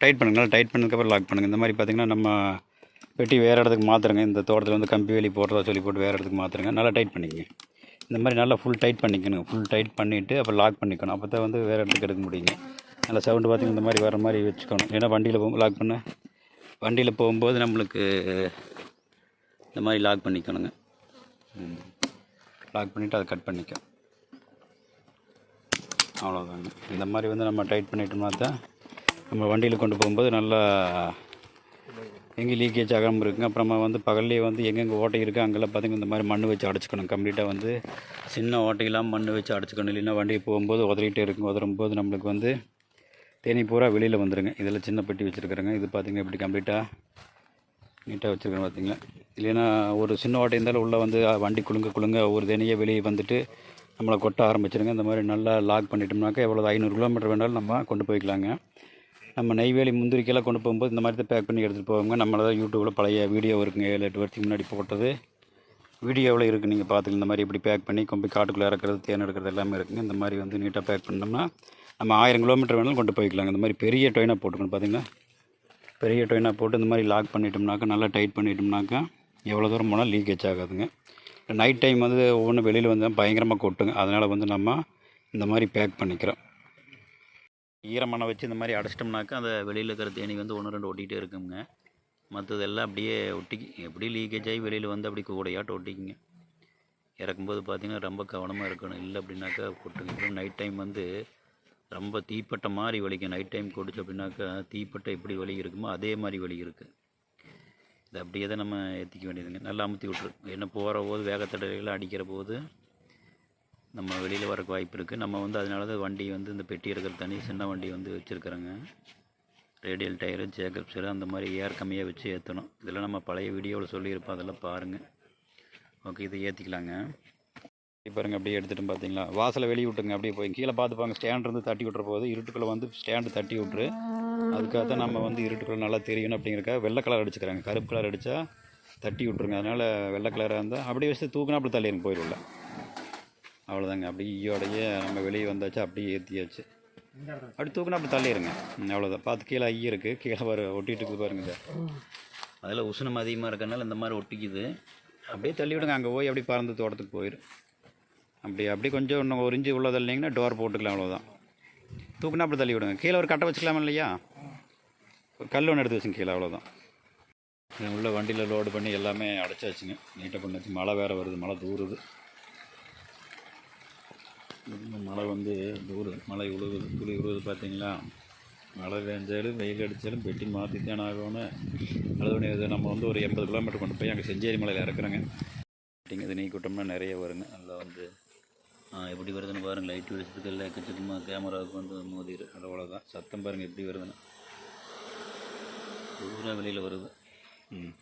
Tight பண்ணுங்க நல்லா tight பண்ணதுக்கப்புறம் லாக் பண்ணுங்கள் இந்த மாதிரி பார்த்தீங்கன்னா நம்ம வெட்டி வேறு இடத்துக்கு மாற்றுருங்க இந்த தோட்டத்தில் வந்து கம்பி வேலி போடுறதா சொல்லி போட்டு வேறு இடத்துக்கு மாற்றுருங்க நல்லா டைட் பண்ணிக்கங்க. இந்த மாதிரி நல்லா ஃபுல் டைட் பண்ணிக்கணும். ஃபுல் டைட் பண்ணிவிட்டு அப்புறம் லாக் பண்ணிக்கணும். அப்போ தான் வந்து வேறு இடத்துக்கு எடுக்க முடியுங்க. நல்லா சவுண்டு பார்த்தீங்கன்னா இந்த மாதிரி வர மாதிரி வச்சுக்கணும். ஏன்னா வண்டியில் போகும் லாக் பண்ண வண்டியில் போகும்போது நம்மளுக்கு இந்த மாதிரி லாக் பண்ணிக்கணுங்க. லாக் பண்ணிவிட்டு அதை கட் பண்ணிக்க. அவ்வளோதாங்க இந்த மாதிரி வந்து நம்ம டைட் பண்ணிட்டோம்னா தான் நம்ம வண்டியில் கொண்டு போகும்போது நல்லா எங்கே லீக்கேஜ் ஆகாமல் இருக்குங்க. அப்புறமா வந்து பகல்லே வந்து எங்கெங்கே ஓட்டை இருக்குது அங்கெல்லாம் பார்த்திங்கன்னா இந்த மாதிரி மண் வச்சு அடைச்சிக்கணும். கம்ப்ளீட்டாக வந்து சின்ன ஓட்டையெல்லாம் மண் வச்சு அடைச்சிக்கணும். இல்லைன்னா வண்டி போகும்போது உதறிட்டே இருக்கும். உதறும் போது நம்மளுக்கு வந்து தேனி பூரா வெளியில் வந்துடுங்க இதில் சின்ன பெட்டி வச்சுருக்குறேங்க. இது பார்த்திங்கன்னா இப்படி கம்ப்ளீட்டாக நீட்டாக வச்சுருக்கேன் பார்த்தீங்களா இல்லைன்னா ஒரு சின்ன ஓட்டை இருந்தாலும் உள்ளே வந்து வண்டி குலுங்க குலுங்க ஒரு தேனியே வெளியே வந்துட்டு நம்மளை கொட்ட ஆரம்பிச்சிருங்க. இந்த மாதிரி நல்லா லாக் பண்ணிட்டோம்னாக்கா எவ்வளோ ஐநூறு கிலோமீட்டர் வேணாலும் நம்ம கொண்டு போய்க்கலாங்க. நம்ம நெய்வேலி முந்திரிக்கெல்லாம் கொண்டு போகும்போது இந்த மாதிரி தான் பேக் பண்ணி எடுத்துகிட்டு போவாங்க. நம்மள தான் யூடியூப்பில் பழைய வீடியோ இருக்குங்க. ஏழு எட்டு வருஷத்துக்கு முன்னாடி போட்டது. வீடியோவில் இருக்குது நீங்கள் பார்த்துக்கலாம். இந்த மாதிரி இப்படி பேக் பண்ணி கொண்டு போய் காட்டுக்குள்ளே இறக்குறது தேன் எடுக்கிறது எல்லாமே இருக்குங்க. இந்த மாதிரி வந்து நீட்டாக பேக் பண்ணோம்னா நம்ம ஆயிரம் கிலோமீட்டர் வேணாலும் கொண்டு போய்க்கலாங்க. இந்த மாதிரி பெரிய டொயினாக போட்டுக்கணும் பார்த்தீங்கன்னா பெரிய டொயினாக போட்டு இந்த மாதிரி லாக் பண்ணிட்டோம்னாக்கா நல்லா டைட் பண்ணிட்டோம்னாக்கா எவ்வளோ தூரம் போனால் லீக்கேஜ் ஆகாதுங்க. நைட் டைம் வந்து ஒவ்வொன்றும் வெளியில் வந்து பயங்கரமாக கொட்டுங்க. அதனால் வந்து நம்ம இந்த மாதிரி பேக் பண்ணிக்கிறோம். ஈரமான வச்சு இந்த மாதிரி அடைச்சிட்டோம்னாக்கா அந்த வெளியில் இருக்கிற தேனி வந்து ஒன்று ரெண்டு ஒட்டிகிட்டே இருக்குங்க. மற்றதெல்லாம் அப்படியே ஒட்டி எப்படி லீக்கேஜ் ஆகி வெளியில் வந்து அப்படி கூடையாட்டு ஒட்டிக்குங்க. இறக்கும்போது பார்த்தீங்கன்னா ரொம்ப கவனமாக இருக்கணும். இல்லை அப்படின்னாக்கா கொட்டுங்க இப்போ நைட் டைம் வந்து ரொம்ப தீப்பட்ட மாதிரி வலிக்கும். நைட் டைம் கொடுச்சு அப்படின்னாக்கா தீப்பட்ட எப்படி வலி இருக்குமோ அதே மாதிரி வலி இருக்குது இது அப்படியே தான் நம்ம ஏற்றிக்க வேண்டியதுங்க. நல்லா அமுத்தி விட்ரு என்ன போகிற போது வேகத்தடையில் அடிக்கிற போது நம்ம வெளியில் வரக்கு வாய்ப்பு இருக்குது நம்ம வந்து அதனால தான் வண்டி வந்து இந்த பெட்டி இருக்கிற தனி சின்ன வண்டி வந்து வச்சுருக்குறோங்க. ரேடியல் டயரு ஜேக்கப் சைடு அந்த மாதிரி ஏர் கம்மியாக வச்சு ஏற்றணும் இதெல்லாம் நம்ம பழைய வீடியோவில் சொல்லியிருப்போம். அதெல்லாம் பாருங்கள் ஓகே இதை ஏற்றிக்கலாங்க இப்போ பாருங்க அப்படியே எடுத்துகிட்டு பார்த்தீங்களா வாசலை வெளியே விட்டுங்க அப்படியே போய். கீழே பார்த்துப்பாங்க ஸ்டாண்ட் இருந்து தட்டி விட்டுற போது இருட்டுக்குள்ளே வந்து ஸ்டாண்டு தட்டி விட்ரு அதுக்காக தான் நம்ம வந்து இருட்டுக்குள்ளே நல்லா தெரியணும் அப்படிங்கிறக்காக வெள்ளை கலர் அடிச்சுக்கிறாங்க. கருப்பு கலர் அடித்தா தட்டி விட்ருங்க அதனால் வெள்ளை கலராக இருந்தால் அப்படியே வச்சு தூக்குனா அப்படி தள்ளிடுங்க போயிடும்ல. அவ்வளோதாங்க. அப்படியே ஈயோடையே நம்ம வெளியே வந்தாச்சு அப்படியே ஏற்றியாச்சு அப்படி தூக்குனா அப்படி தள்ளிடுங்க அவ்வளோதான் பார்த்து கீழே ஐய இருக்குது கீழே வர ஒட்டிட்டு இருக்குது பாருங்க இதை. அதில் உஷ்ணம் அதிகமாக இருக்கறனால இந்த மாதிரி ஒட்டிக்குது. அப்படியே தள்ளி விடுங்க. அங்கே போய் அப்படியே பறந்து தோட்டத்துக்கு போயிடும் அப்படி அப்படி கொஞ்சம் இன்னும் ஒரு இன்ச்சு உள்ள தள்ளினீங்கன்னா டோர் போட்டுக்கலாம் அவ்வளோதான் தூக்குனா அப்படி தள்ளி விடுங்க. கீழே ஒரு கட்டை வச்சுக்கலாம் இல்லையா? ஒரு கல் ஒன்று எடுத்து வச்சுங்க கீழே அவ்வளோதான் உள்ள வண்டியில் லோடு பண்ணி எல்லாமே அடைச்சாச்சுங்க. நீட்டாக பண்ணாச்சு மழை வேறு வருது. மழை தூறுது. இந்த மழை வந்து தூர் மழை உழுகுது துளி உழுகுது பார்த்தீங்களா? மழை பெஞ்சாலும் வெயில் அடித்தாலும் பெட்டி மாற்றி தான் ஆகணும். அது இது நம்ம வந்து ஒரு எண்பது கிலோமீட்டர் கொண்டு போய் அங்கே செஞ்சேரி மலையில் இறக்குறோங்க. இது நீ கூட்டம்னா நிறைய வருங்க. நல்லா வந்து எப்படி வருதுன்னு பாருங்கள் லைட் வெளிச்சத்துக்கு எல்லாம் எக்கச்சக்கமாக கேமராவுக்கு வந்து மோதிரு. அளவில் அவ்வளோதான் சத்தம் பாருங்கள் எப்படி வருதுன்னு. பூரா வெளியில் வருது. ம்.